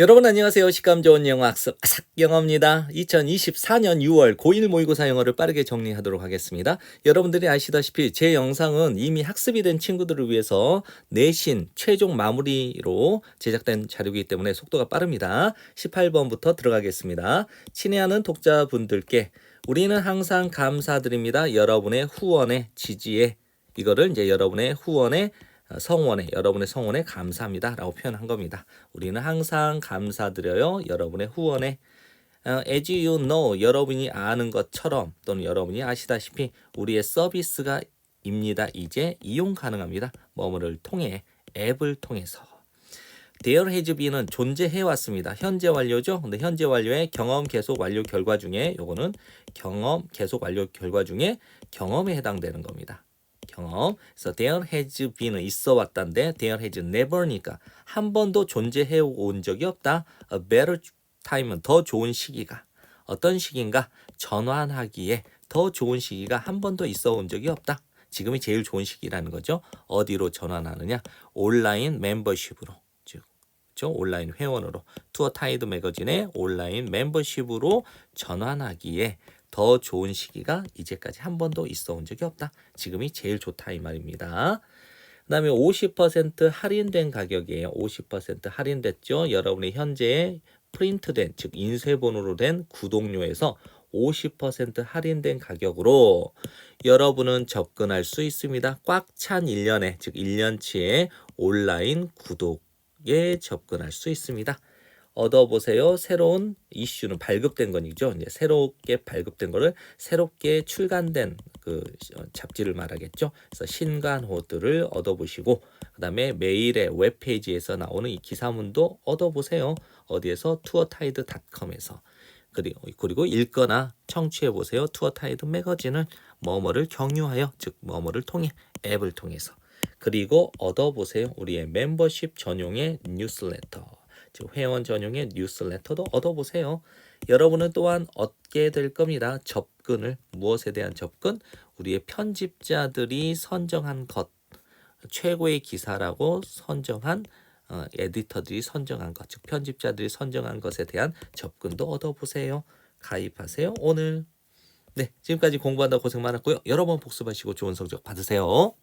여러분 안녕하세요. 식감 좋은 영어 학습 아삭 영어입니다. 2024년 6월 고1 모의고사 영어를 빠르게 정리하도록 하겠습니다. 여러분들이 아시다시피 제 영상은 이미 학습이 된 친구들을 위해서 내신 최종 마무리로 제작된 자료이기 때문에 속도가 빠릅니다. 18번부터 들어가겠습니다. 친애하는 독자분들께 우리는 항상 감사드립니다. 여러분의 후원에 지지에 이거를 이제 여러분의 후원에 어, 성원에 여러분의 성원에 감사합니다라고 표현한 겁니다. 우리는 항상 감사드려요. 여러분의 후원에 어, as you know 여러분이 아는 것처럼 또는 여러분이 아시다시피 우리의 서비스가 입니다. 이제 이용 가능합니다. 뭐뭐를 통해 앱을 통해서 There has been은 존재해 왔습니다. 현재 완료죠. 근데 현재 완료의 경험 계속 완료 결과 중에 요거는 경험 계속 완료 결과 중에 경험에 해당되는 겁니다. 경험. 그래서 there has been은 있어 왔다인데 there has never니까 한 번도 존재해 온 적이 없다. A better time은 더 좋은 시기가 어떤 시기인가 전환하기에 더 좋은 시기가 한 번도 있어 온 적이 없다. 지금이 제일 좋은 시기라는 거죠. 어디로 전환하느냐? 온라인 멤버십으로. 즉? 온라인 회원으로 투어 타이드 매거진의 온라인 멤버십으로 전환하기에 더 좋은 시기가 이제까지 한 번도 있어 온 적이 없다. 지금이 제일 좋다 이 말입니다. 그 다음에 50% 할인된 가격이에요. 50% 할인됐죠. 여러분이 현재 프린트된 즉 인쇄본으로 된 구독료에서 50% 할인된 가격으로 여러분은 접근할 수 있습니다. 꽉 찬 1년에 즉 1년치의 온라인 구독에 접근할 수 있습니다. 얻어보세요. 새로운 이슈는 발급된 건이죠. 이제 새롭게 발급된 거를 새롭게 출간된 그 어, 잡지를 말하겠죠. 그래서 신간호들을 얻어보시고 그다음에 매일의 웹페이지에서 나오는 이 기사문도 얻어보세요. 어디에서 투어타이드닷컴에서 그리고 그리고 읽거나 청취해 보세요. 투어타이드 매거진을 뭐뭐를 경유하여 즉 뭐뭐를 통해 앱을 통해서 그리고 얻어보세요. 우리의 멤버십 전용의 뉴스레터. 즉 회원 전용의 뉴스레터도 얻어보세요. 여러분은 또한 얻게 될 겁니다. 접근을 무엇에 대한 접근? 우리의 편집자들이 선정한 것 최고의 기사라고 선정한 어, 에디터들이 선정한 것, 즉 편집자들이 선정한 것에 대한 접근도 얻어보세요. 가입하세요. 오늘 네 지금까지 공부한다 고생 많았고요. 여러 번 복습하시고 좋은 성적 받으세요.